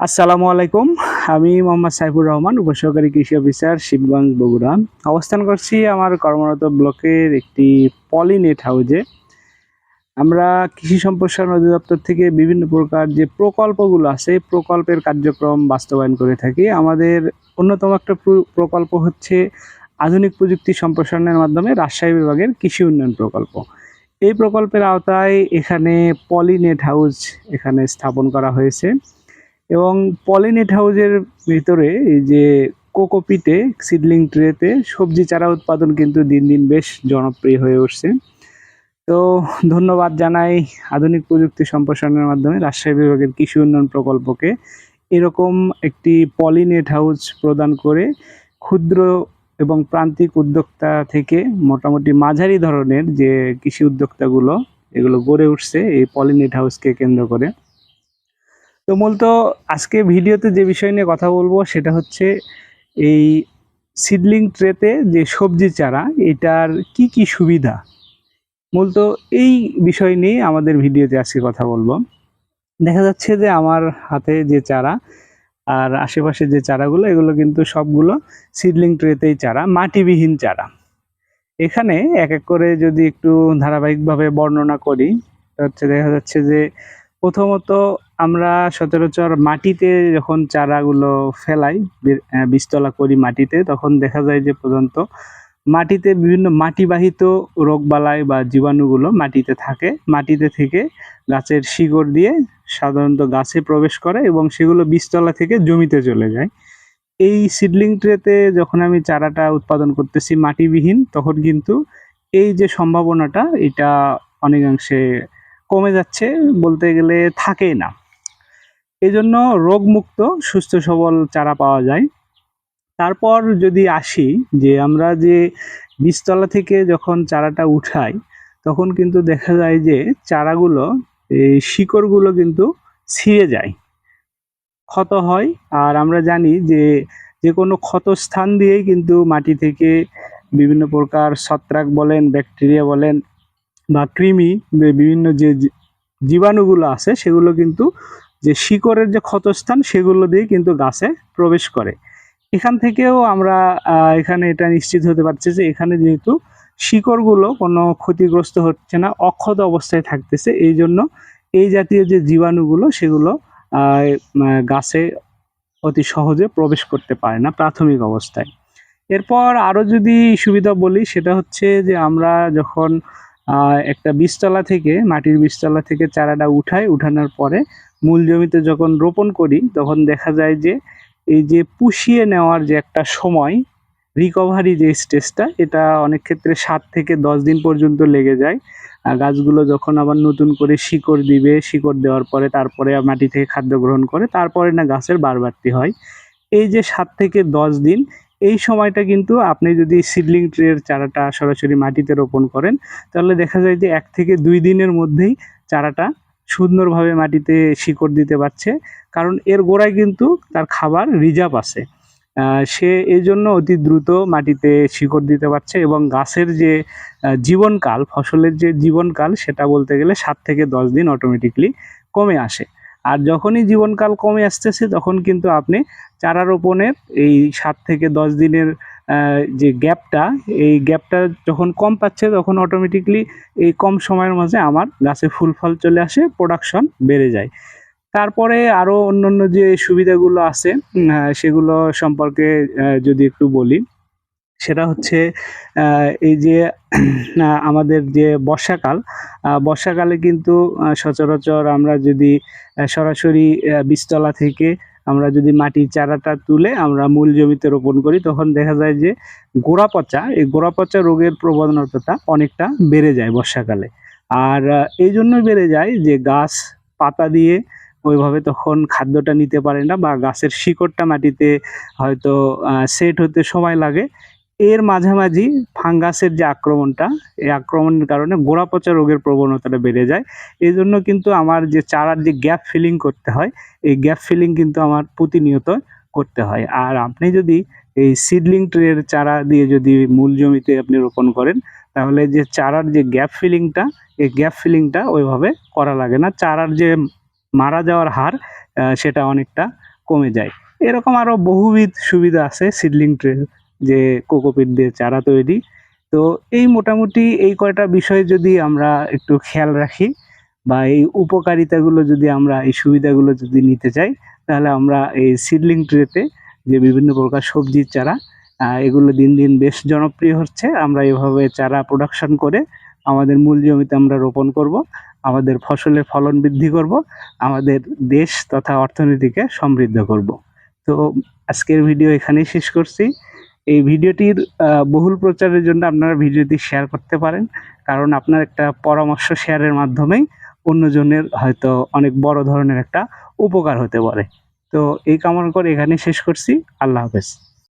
আসসালামু আলাইকুম। আমি মোহাম্মদ সাইফুর রহমান, উপসহকারী কৃষি অফিসার শিবগঞ্জ বগুড়া। অবস্থান করছি আমার কর্মরত ব্লকের একটি পলিনেট হাউজে। আমরা কৃষি সম্প্রসারণ অধিদপ্তর থেকে বিভিন্ন প্রকার যে প্রকল্পগুলো আছে প্রকল্পের কার্যক্রম বাস্তবায়ন করে থাকি। আমাদের অন্যতম একটা প্রকল্প হচ্ছে আধুনিক প্রযুক্তি সম্প্রসারণের মাধ্যমে রাজশাহী বিভাগের কৃষি উন্নয়ন প্রকল্প। এই প্রকল্পের আওতায় এখানে পলিনেট হাউস এখানে স্থাপন করা হয়েছে। এবং পলিনেট হাউজের ভিতরে এই যে কোকোপিটে, সিডলিং ট্রেতে সবজি চারা উৎপাদন কিন্তু দিন দিন বেশ জনপ্রিয় হয়ে উঠছে। তো ধন্যবাদ জানাই আধুনিক প্রযুক্তি সম্প্রসারণের মাধ্যমে রাজশাহী বিভাগের কৃষি উন্নয়ন প্রকল্পকে। এরকম একটি পলিনেট হাউস প্রদান করে ক্ষুদ্র এবং প্রান্তিক উদ্যোক্তা থেকে মোটামুটি মাঝারি ধরনের যে কৃষি উদ্যোক্তাগুলো, এগুলো গড়ে উঠছে এই পলিনেট হাউসকে কেন্দ্র করে। তো মূলত আজকে ভিডিওতে যে বিষয় নিয়ে কথা বলব সেটা হচ্ছে এই সিডলিং ট্রেতে যে সবজি চারা, এটার কি কি সুবিধা? মূলত এই বিষয় নিয়ে আমাদের ভিডিওতে আজকে কথা বলব। দেখা যাচ্ছে যে আমার হাতে যে চারা আর আশেপাশে যে চারাগুলো, এগুলো কিন্তু সবগুলো সিডলিং ট্রেতেই চারা, মাটিবিহীন চারা। এখানে এক এক করে যদি একটু ধারাবাহিকভাবে বর্ণনা করি হচ্ছে দেখা যাচ্ছে যে প্রথমত আমরা সচরাচর মাটিতে যখন চারাগুলো ফেলাই বীজতলা করি মাটিতে, তখন দেখা যায় যে প্রধানত মাটিতে বিভিন্ন মাটিবাহিত রোগবালাই বা জীবাণুগুলো মাটিতে থাকে। মাটিতে থেকে গাছের শিকড় দিয়ে সাধারণত গাছে প্রবেশ করে এবং সেগুলো বীজতলা থেকে জমিতে চলে যায়। এই সিডলিং ট্রেতে যখন আমি চারাটা উৎপাদন করতেছি মাটিবিহীন, তখন কিন্তু এই যে সম্ভাবনাটা, এটা অনেকাংশে কমে যাচ্ছে বলতে গেলে থাকেই না। এই জন্য রোগমুক্ত, সুস্থ, সবল চারা পাওয়া যায়। তারপর যদি আসি যে আমরা যে বীজতলা থেকে যখন চারাটা উঠাই, তখন কিন্তু দেখা যায় যে চারাগুলো, এই শিকড়গুলো কিন্তু ছিঁড়ে যায়। ক্ষত হয় আর আমরা জানি যে যে কোনো ক্ষত স্থান দিয়েই কিন্তু মাটি থেকে বিভিন্ন প্রকার ছত্রাক বলেন, ব্যাকটেরিয়া বলেন বা কৃমি বিভিন্ন যে জীবাণুগুলো আছে, সেগুলো কিন্তু যে শিকড়ের যে ক্ষতস্থান, সেগুলো দিয়ে কিন্তু গাছে প্রবেশ করে। এখান থেকেও আমরা এখানে এটা নিশ্চিত হতে পারছি যে এখানে যেহেতু শিকড়গুলো কোনো ক্ষতিগ্রস্ত হচ্ছে না, অক্ষত অবস্থায় থাকতেছে, এই জন্য এই জাতীয় যে জীবাণুগুলো, সেগুলো গাছে অতি সহজে প্রবেশ করতে পারে না প্রাথমিক অবস্থায়। এরপর আরও যদি সুবিধা বলি, সেটা হচ্ছে যে আমরা যখন একটা বীজতলা থেকে, মাটির বীজতলা থেকে চারাটা উঠাই, উঠানোর পরে মূল জমিতে যখন রোপণ করি, তখন দেখা যায় যে এই যে পুষিয়ে নেওয়ার যে একটা সময় রিকভারি যে স্টেজটা এটা অনেক ক্ষেত্রে সাত থেকে দশ দিন পর্যন্ত লেগে যায়। আর গাছগুলো যখন আবার নতুন করে শিকড় দিবে, শিকড় দেওয়ার পরে তারপরে মাটি থেকে খাদ্য গ্রহণ করে, তারপরে না গাছের বাড়বাড়তি হয়। এই যে সাত থেকে দশ দিন এই সময়টা কিন্তু আপনি যদি সিডলিং ট্রের চারাটা সরাসরি মাটিতে রোপণ করেন, তাহলে দেখা যায় যে এক থেকে দুই দিনের মধ্যেই চারাটা সুন্দরভাবে মাটিতে শিকড় দিতে পারছে। কারণ এর গোড়ায় কিন্তু তার খাবার রিজার্ভ আছে। সে এই জন্য অতি দ্রুত মাটিতে শিকড় দিতে পারছে এবং গাছের যে জীবনকাল, ফসলের যে জীবনকাল, সেটা বলতে গেলে সাত থেকে দশ দিন অটোমেটিকলি কমে আসে। আর যখনই জীবনকাল কমে আসতেছে, তখন কিন্তু আপনি চারা রোপণের এই সাত থেকে দশ দিনের যে গ্যাপটা, এই গ্যাপটা যখন কম পাচ্ছে, তখন অটোমেটিকলি এই কম সময়ের মাঝে আমার গাছে ফুল ফল চলে আসে প্রোডাকশন বেড়ে যায়। তারপরে আরও অন্যান্য যে সুবিধাগুলো আছে সেগুলো সম্পর্কে যদি একটু বলি সেটা হচ্ছে এই যে আমাদের যে বর্ষাকাল বর্ষাকালে কিন্তু সচরাচর আমরা যদি সরাসরি বীজতলা থেকে আমরা যদি মাটির চারাটা তুলে আমরা মূল জমিতে রোপণ করি, তখন দেখা যায় যে গোড়া পচা, এই গোড়া পচা রোগের প্রবণতাটা অনেকটা বেড়ে যায় বর্ষাকালে। আর এই জন্যই বেড়ে যায় যে গাছ পাতা দিয়ে ওইভাবে তখন খাদ্যটা নিতে পারে না বা গাছের শিকড়টা মাটিতে হয়তো সেট হতে সময় লাগে। এর মাঝামাঝি ফাঙ্গাসের যে আক্রমণটা, এই আক্রমণের কারণে গোড়া পচা রোগের প্রবণতাটা বেড়ে যায়। এই জন্য কিন্তু আমার যে চারার যে গ্যাপ ফিলিং করতে হয়, এই গ্যাপ ফিলিং কিন্তু আমার প্রতিনিয়ত করতে হয়। আর আপনি যদি এই সিডলিং ট্রের চারা দিয়ে যদি মূল জমিতে আপনি রোপণ করেন, তাহলে যে চারার যে গ্যাপ ফিলিংটা এই গ্যাপ ফিলিংটা ওইভাবে করা লাগে না। চারার যে মারা যাওয়ার হার সেটা অনেকটা কমে যায়। এরকম আরও বহুবিধ সুবিধা আছে সিডলিং ট্রে যে কোকোপিট দিয়ে চারা তৈরি। তো এই মোটামুটি এই কয়টা বিষয় যদি আমরা একটু খেয়াল রাখি বা এই উপকারিতাগুলো যদি আমরা, এই সুবিধাগুলো যদি নিতে চাই, তাহলে আমরা এই সিডলিং ট্রেতে যে বিভিন্ন প্রকার সবজির চারা এগুলো দিন দিন বেশ জনপ্রিয় হচ্ছে। আমরা এভাবে চারা প্রোডাকশন করে আমাদের মূল জমিতে আমরা রোপণ করব, আমাদের ফসলের ফলন বৃদ্ধি করব, আমাদের দেশ তথা অর্থনীতিকে সমৃদ্ধ করব। তো আজকের ভিডিও এখানেই শেষ করছি। এই ভিডিওটির বহুল প্রচারের জন্য আপনারা ভিডিওটি শেয়ার করতে পারেন। কারণ আপনার একটা পরামর্শ শেয়ারের মাধ্যমেই অন্যজনের হয়তো অনেক বড় ধরনের একটা উপকার হতে পারে। তো এই কামনা করে এখানে শেষ করছি। আল্লাহ হাফেজ।